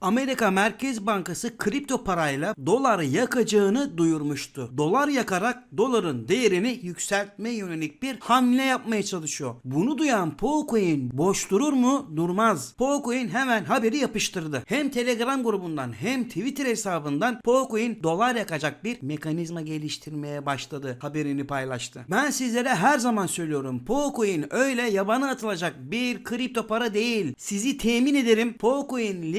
Amerika Merkez Bankası kripto parayla doları yakacağını duyurmuştu. Dolar yakarak doların değerini yükseltme yönelik bir hamle yapmaya çalışıyor. Bunu duyan Pocoin boş durur mu? Durmaz. Pocoin hemen haberi yapıştırdı. Hem Telegram grubundan hem Twitter hesabından Pocoin dolar yakacak bir mekanizma geliştirmeye başladı. Haberini paylaştı. Ben sizlere her zaman söylüyorum. Pocoin öyle yabana atılacak bir kripto para değil. Sizi temin ederim. Pocoin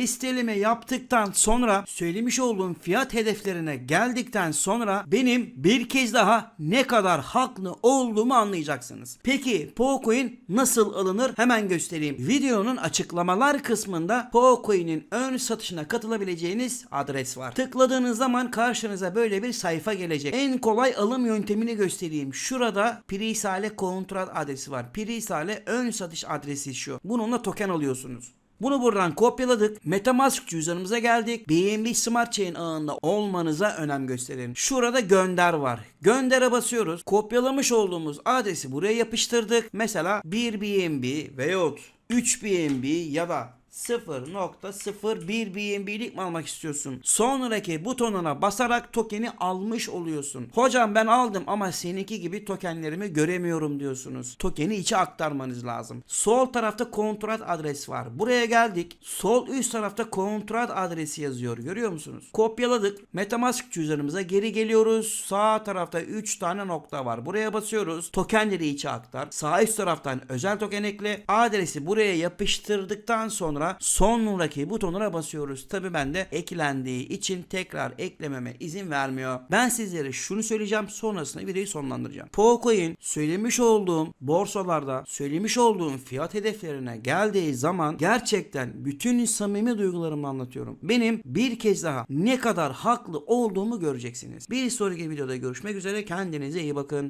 listeleme yaptıktan sonra söylemiş olduğum fiyat hedeflerine geldikten sonra benim bir kez daha ne kadar haklı olduğumu anlayacaksınız. Peki Pocoin nasıl alınır? Hemen göstereyim. Videonun açıklamalar kısmında Pocoin'in ön satışına katılabileceğiniz adres var. Tıkladığınız zaman karşınıza böyle bir sayfa gelecek. En kolay alım yöntemini göstereyim. Şurada Prisale kontrat adresi var. Prisale ön satış adresi şu. Bununla token alıyorsunuz. Bunu buradan kopyaladık. Metamask cüzdanımıza geldik. BNB Smart Chain ağında olmanıza önem gösterin. Şurada gönder var. Göndere basıyoruz. Kopyalamış olduğumuz adresi buraya yapıştırdık. Mesela 1 BNB veyahut 3 BNB ya da 0.01 BNB'lik mi almak istiyorsun? Sonraki butonuna basarak tokeni almış oluyorsun. Hocam ben aldım ama seninki gibi tokenlerimi göremiyorum diyorsunuz. Tokeni içe aktarmanız lazım. Sol tarafta kontrat adres var. Buraya geldik. Sol üst tarafta kontrat adresi yazıyor. Görüyor musunuz? Kopyaladık. Metamask cüzdanımıza geri geliyoruz. Sağ tarafta 3 tane nokta var. Buraya basıyoruz. Tokenleri içe aktar. Sağ üst taraftan özel token ekle. Adresi buraya yapıştırdıktan sonra sonraki butonuna basıyoruz. Tabi bende eklendiği için tekrar eklememe izin vermiyor. Ben sizlere şunu söyleyeceğim sonrasında videoyu sonlandıracağım. Pocoin söylemiş olduğum borsalarda söylemiş olduğum fiyat hedeflerine geldiği zaman gerçekten bütün samimi duygularımla anlatıyorum. Benim bir kez daha ne kadar haklı olduğumu göreceksiniz. Bir sonraki videoda görüşmek üzere kendinize iyi bakın.